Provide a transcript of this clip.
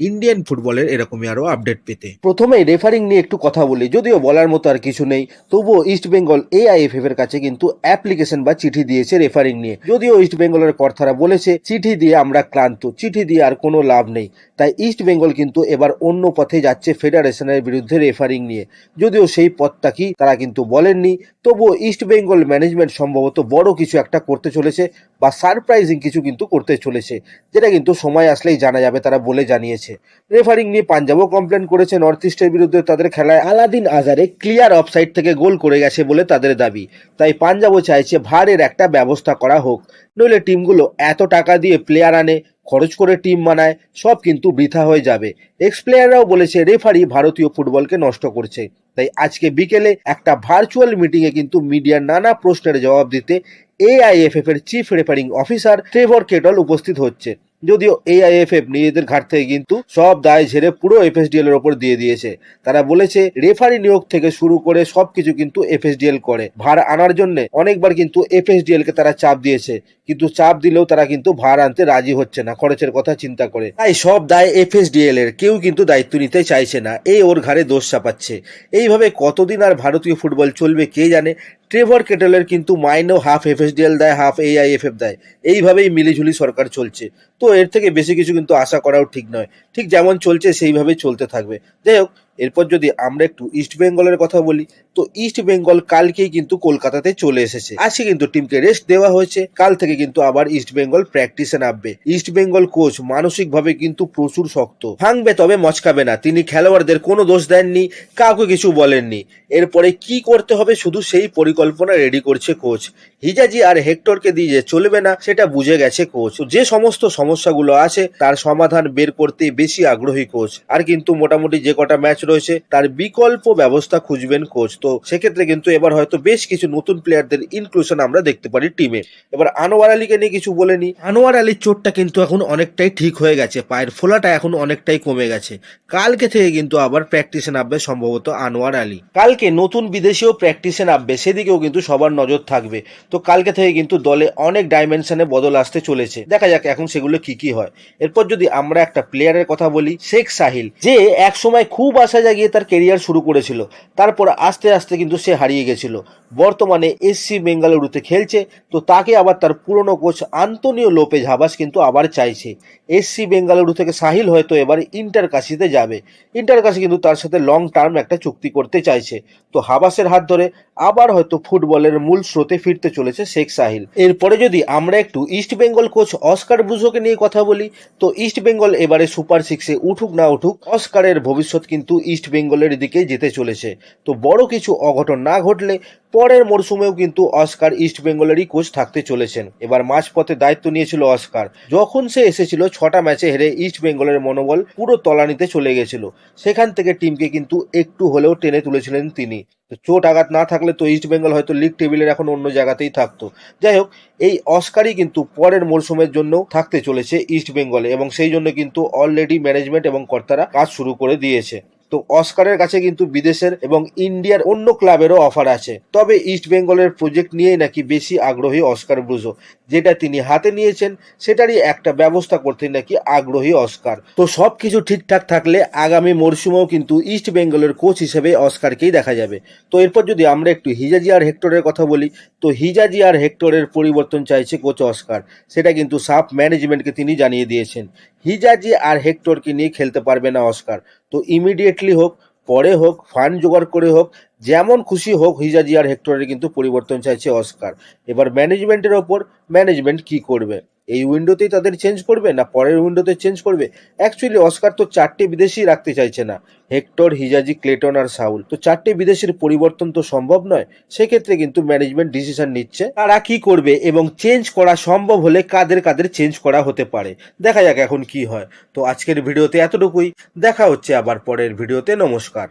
Indian ফুটবলের এরকমই আরও আপডেট পেতে। প্রথমে রেফারিং নিয়ে একটু কথা বলি, যদিও বলার মতো আর কিছু নেই, তবুও ইস্ট বেঙ্গল এআইএফএফ এর কাছে কিন্তু অ্যাপ্লিকেশন বা চিঠি দিয়েছে রেফারিং নিয়ে। যদিও ইস্ট বেঙ্গলের কর্তারা বলেছে, চিঠি দিয়ে আমরা ক্লান্ত, চিঠি দিয়ে আর কোনো লাভ নেই। তাই ইস্ট বেঙ্গল কিন্তু এবার অন্য পথে যাচ্ছে ফেডারেশনের বিরুদ্ধে রেফারিং নিয়ে। যদিও সেই পথটা কি তারা কিন্তু বলেননি, তবুও ইস্ট বেঙ্গল ম্যানেজমেন্ট সম্ভবত বড় কিছু একটা করতে চলেছে বা সারপ্রাইজিং কিছু কিন্তু করতে চলেছে, যেটা কিন্তু সময় আসলেই জানা যাবে, তারা বলে জানিয়েছে। রেফারিং নিয়ে পাঞ্জাবও কমপ্লেন করেছে নর্থ ইস্টের বিরুদ্ধে তাদের খেলায় আলাদিন আজারে ক্লিয়ার অফসাইড থেকে গোল করে গেছে বলে তাদের দাবি। তাই পাঞ্জাবও চাইছে ভারের একটা ব্যবস্থা করা হোক, নইলে টিমগুলো এত টাকা দিয়ে প্লেয়ার আনে, খরচ করে টিম বানায়, সব কিন্তু বৃথা হয়ে যাবে। এক্স প্লেয়াররাও বলেছে রেফারি ভারতীয় ফুটবলকে নষ্ট করছে। তাই আজকে বিকেলে একটা ভার্চুয়াল মিটিংয়ে কিন্তু মিডিয়ার নানা প্রশ্নের জবাব দিতে এআইএফএফ এর chief refereeing officer Trevor Kettle উপস্থিত হচ্ছে। যদিও এআইএফএফ নিজেদের ঘাট থেকে কিন্তু সব দায় ঝেড়ে পুরো এফএসডিএল এর ওপর দিয়ে দিয়েছে। তারা বলেছে রেফারি নিয়োগ থেকে শুরু করে সবকিছু কিন্তু এফএসডিএল করে। ভার আনার জন্য অনেকবার কিন্তু এফএসডিএল কে তারা চাপ দিয়েছে। কিন্তু চাপ দিলেও তারা কিন্তু ভার আনতে রাজি হচ্ছে না, খরচের কথা চিন্তা করে। তাই সব দায় এফএসডিএল এর, কেউ কিন্তু দায়িত্ব নিতে চাইছে না, এই ওর ঘাড়ে দোষ চাপাচ্ছে। এইভাবে কতদিন আর ভারতীয় ফুটবল চলবে কে জানে? ট্রেভর কেটেলের কিন্তু মাইনেও হাফ এফএসডিএল দেয় হাফ এআইএফএফ দেয়। এইভাবেই মিলিঝুলি সরকার চলছে। তো এর থেকে বেশি কিছু কিন্তু আশা করাও ঠিক নয়। ঠিক যেমন চলছে সেইভাবেই চলতে থাকবে। যাই হোক এরপর যদি আমরা একটু ইস্ট বেঙ্গলের কথা বলি, তো ইস্ট বেঙ্গল কালকেই কিন্তু কলকাতাতে চলে এসেছে। আজকে কিন্তু টিমকে রেস্ট দেওয়া হয়েছে। কাল থেকে কিন্তু আবার ইস্ট বেঙ্গল প্র্যাকটিসে নামবে। ইস্ট বেঙ্গল কোচ মানসিকভাবে কিন্তু প্রচুর শক্ত। ভাঙবে তবে মচকাবে না। তিনি খেলোয়াড়দের কোনো দোষ দেননি, কাউকে কিছু বলেননি। এরপরে কি করতে হবে শুধু সেই পরিকল্পনা রেডি করছে কোচ হিজাজি আর হেক্টরকে দিয়ে যে চলবে না, সেটা বুঝে গেছে কোচ যে সমস্ত সমস্যাগুলো আছে, তার সমাধান বের করতে বেশি আগ্রহী কোচ আর কিন্তু মোটামুটি যে কটা ম্যাচ রয়েছে তার বিকল্প ব্যবস্থা খুঁজবেন কোচ তো সেক্ষেত্রে কিন্তু এবার হয়তো বেশ কিছু নতুন প্লেয়ারদের ইনক্লুশন আমরা দেখতে পারি টিমে এবার আনোয়ার আলীকে নিয়ে কিছু বলেনি আনোয়ার আলীর চোটটা কিন্তু এখন অনেকটাই ঠিক হয়ে গেছে পায়ের ফোলাটা এখন অনেকটাই কমে গেছে। কালকে থেকে কিন্তু আবার প্র্যাকটিসে নামবে সম্ভবত আনোয়ার আলী। কালকে নতুন বিদেশিও প্র্যাকটিসে নামবে সেদিকেও কিন্তু সবার নজর থাকবে। তো কালকে থেকে কিন্তু দলে অনেক ডাইমেনশনে বদল আসতে চলেছে। দেখা যাক এখন সেগুলো কি কি হয়। এরপর যদি আমরা একটা প্লেয়ারের কথা বলি শেখ সাহিল যে এক সময় খুব আশা জাগিয়ে তার কেরিয়ার শুরু করেছিল। তারপর আস্তে আস্তে কিন্তু সে হারিয়ে গেছিল। বর্তমানে এসসি বেঙ্গালুরুতে খেলছে, তো তাকে আবার তার পুরনো কোচ আন্তনিও লোপেজ হাবাস কিন্তু আবার চাইছে। এসসি বেঙ্গালুরু থেকে সাহিল হয়তো এবার ইন্টার কাশিতে যাবে। ইন্টার কাশি কিন্তু তার সাথে লং টার্ম একটা চুক্তি করতে চাইছে। তো হাবাসের হাত ধরে আবার হয়তো ফুটবলের মূল স্রোতে ফিরতে চলেছে শেখ সাহিল। এরপরে যদি আমরা একটু ইস্ট বেঙ্গল কোচ অস্কার ব্রুজোকে নিয়ে কথা বলি, তো ইস্ট বেঙ্গল এবারে সুপার সিক্সে উঠুক না উঠুক অস্কারের ভবিষ্যৎ কিন্তু ইস্ট বেঙ্গলের দিকে যেতে চলেছে। তো বড় কিছু অঘটন না ঘটলে পরের মরশুমেও কিন্তু অস্কার ইস্ট বেঙ্গলেরই কোচ থাকতে চলেছেন। এবার মাঝপথে দায়িত্ব নিয়েছিল অস্কার। যখন সে এসেছিল, ছটা ম্যাচে হেরে ইস্ট বেঙ্গলের মনোবল পুরো তলানিতে চলে গেছিল। সেখান থেকে টিমকে কিন্তু একটু হলেও টেনে তুলেছিলেন তিনি। চোট আঘাত না থাকলে তো ইস্ট বেঙ্গল হয়তো লিগ টেবিলের এখন অন্য জায়গাতেই থাকতো। যাই হোক, এই অস্কারই কিন্তু পরের মরশুমের জন্য থাকতে চলেছে ইস্ট বেঙ্গলে এবং সেই জন্য কিন্তু অলরেডি ম্যানেজমেন্ট এবং কর্তারা কাজ শুরু করে দিয়েছে। তো অস্কারের কাছে কিন্তু বিদেশের এবং ইন্ডিয়ার অন্য ক্লাবেরও অফার আছে। তবে ইস্ট বেঙ্গলের প্রজেক্ট নিয়েই নাকি বেশি আগ্রহী অস্কার ব্রুজো, যেটা তিনি হাতে নিয়েছেন, সেটারই একটা ব্যবস্থা করতে নাকি আগ্রহী অস্কার। তো সব কিছু ঠিকঠাক থাকলে আগামী মরশুমেও কিন্তু ইস্ট বেঙ্গলের কোচ হিসেবে অস্কারকেই দেখা যাবে। তো এরপর যদি আমরা একটু হিজাজি আর হেক্টরের কথা বলি, তো হিজাজি আর হেক্টরের পরিবর্তন চাইছে কোচ অস্কার, সেটা কিন্তু সাফ ম্যানেজমেন্টকে তিনি জানিয়ে দিয়েছেন। হিজাজি আর হেক্টরকে নিয়ে খেলতে পারবে না অস্কার। তো ইমিডিয়েটলি হোক, পরে হোক ফান্ড জোগাড় করে হোক, যেমন খুশি হোক হিজাজি আর হেক্টরের কিন্তু পরিবর্তন চাইছে অস্কার। এবার ম্যানেজমেন্টের ওপর ম্যানেজমেন্ট কি করবে? এই উইন্ডোতেই তাদের চেঞ্জ করবে না পরের উইন্ডোতে চেঞ্জ করবে? অ্যাকচুয়ালি অস্কার তো চারটে বিদেশি রাখতে চাইছে না। হেক্টর হিজাজি ক্লেটন আর সাউল তো চারটে বিদেশির পরিবর্তন তো সম্ভব নয়। সেক্ষেত্রে কিন্তু ম্যানেজমেন্ট ডিসিশন নিচ্ছে। তারা কি করবে এবং চেঞ্জ করা সম্ভব হলে কাদের কাদের চেঞ্জ করা হতে পারে? দেখা যাক এখন কি হয়। তো আজকের ভিডিওতে এতটুকুই। দেখা হচ্ছে আবার পরের ভিডিওতে। নমস্কার।